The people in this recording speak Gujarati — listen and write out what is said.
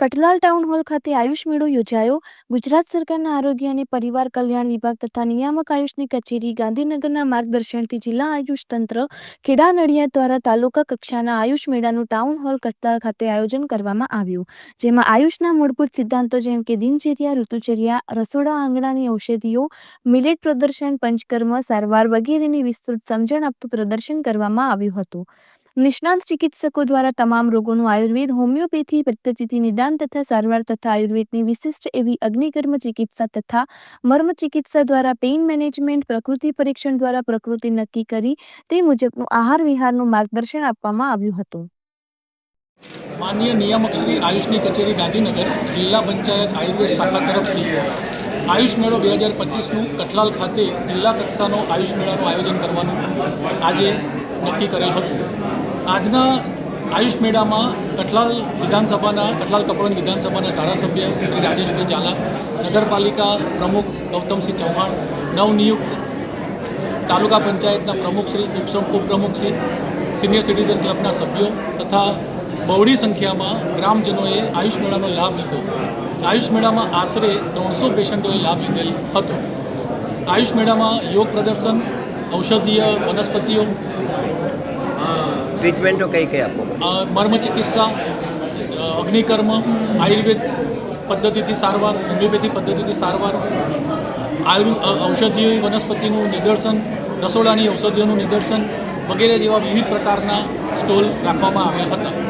કઠલાલ ટાઉન હોલ ખાતે આયુષ મેળો યોજાયો. ગુજરાત સરકારના આરોગ્ય અને પરિવાર કલ્યાણ વિભાગ તથા નિયામક આયુષની કચેરી ગાંધીનગરના માર્ગદર્શનથી જિલ્લા આયુષ તંત્ર ખેડા નડિયાદ દ્વારા તાલુકા કક્ષાના આયુષ મેળાનું ટાઉન હોલ કટલાલ ખાતે આયોજન કરવામાં આવ્યું, જેમાં આયુષના મૂળભૂત સિદ્ધાંતો જેમ કે દિનચર્યા, ઋતુચર્યા, રસોડા, આંગણાની ઔષધિઓ, મિલેટ પ્રદર્શન, પંચકર્મ, સારવાર વગેરેની વિસ્તૃત સમજણ આપતું પ્રદર્શન કરવામાં આવ્યું હતું. નિષ્ણાત ચિકિત્સકો દ્વારા તમામ રોગોનું આયુર્વેદ, હોમિયોપેથી પદ્ધતિથી નિદાન તથા સારવાર તથા આયુર્વેદની વિશિષ્ટ એવી અગ્નિકર્મ ચિકિત્સા તથા મર્મ ચિકિત્સા દ્વારા પેઇન મેનેજમેન્ટ, પ્રકૃતિ પરીક્ષણ દ્વારા પ્રકૃતિ નક્કી કરી તે મુજબનું આહાર વિહારનું માર્ગદર્શન આપવામાં આવ્યું હતું. માન્ય નિયામક શ્રી આયુષની કચેરી ગાંધીનગર, જિલ્લા પંચાયત આયુર્વેદ શાખા તરફથી આયુષ મેળો બે હજાર પચીસનું કઠલાલ ખાતે જિલ્લા કક્ષાનો આયુષ મેળાનું આયોજન કરવાનું આજે નક્કી કરેલ હતું. આજના આયુષ મેળામાં કઠલાલ વિધાનસભાના કઠલાલ કપડવંજ વિધાનસભાના ધારાસભ્ય શ્રી રાજેશભાઈ ઝાલા, નગરપાલિકા પ્રમુખ ગૌતમસિંહ ચૌહાણ, નવનિયુક્ત તાલુકા પંચાયતના પ્રમુખ શ્રી ઉપસમ ઉપપ્રમુખ શ્રી, સિનિયર સિટીઝન ક્લબના સભ્યો તથા બહોળી સંખ્યામાં ગ્રામજનોએ આયુષ મેળાનો લાભ લીધો. આયુષ મેળામાં આશરે ત્રણસો પેશન્ટોએ લાભ લીધેલ હતો. આયુષ મેળામાં યોગ પ્રદર્શન ઔષધીય વનસ્પતિઓ ટ્રીટમેન્ટો કઈ કઈ આપો? મર્મ ચિકિત્સા અગ્નિકર્મ આયુર્વેદ પદ્ધતિથી સારવાર હોમિયોપેથી પદ્ધતિથી સારવાર આયુર્વ ઔષધીય વનસ્પતિનું નિદર્શન રસોડાની ઔષધિઓનું નિદર્શન વગેરે જેવા વિવિધ પ્રકારના સ્ટોલ રાખવામાં આવેલ હતા.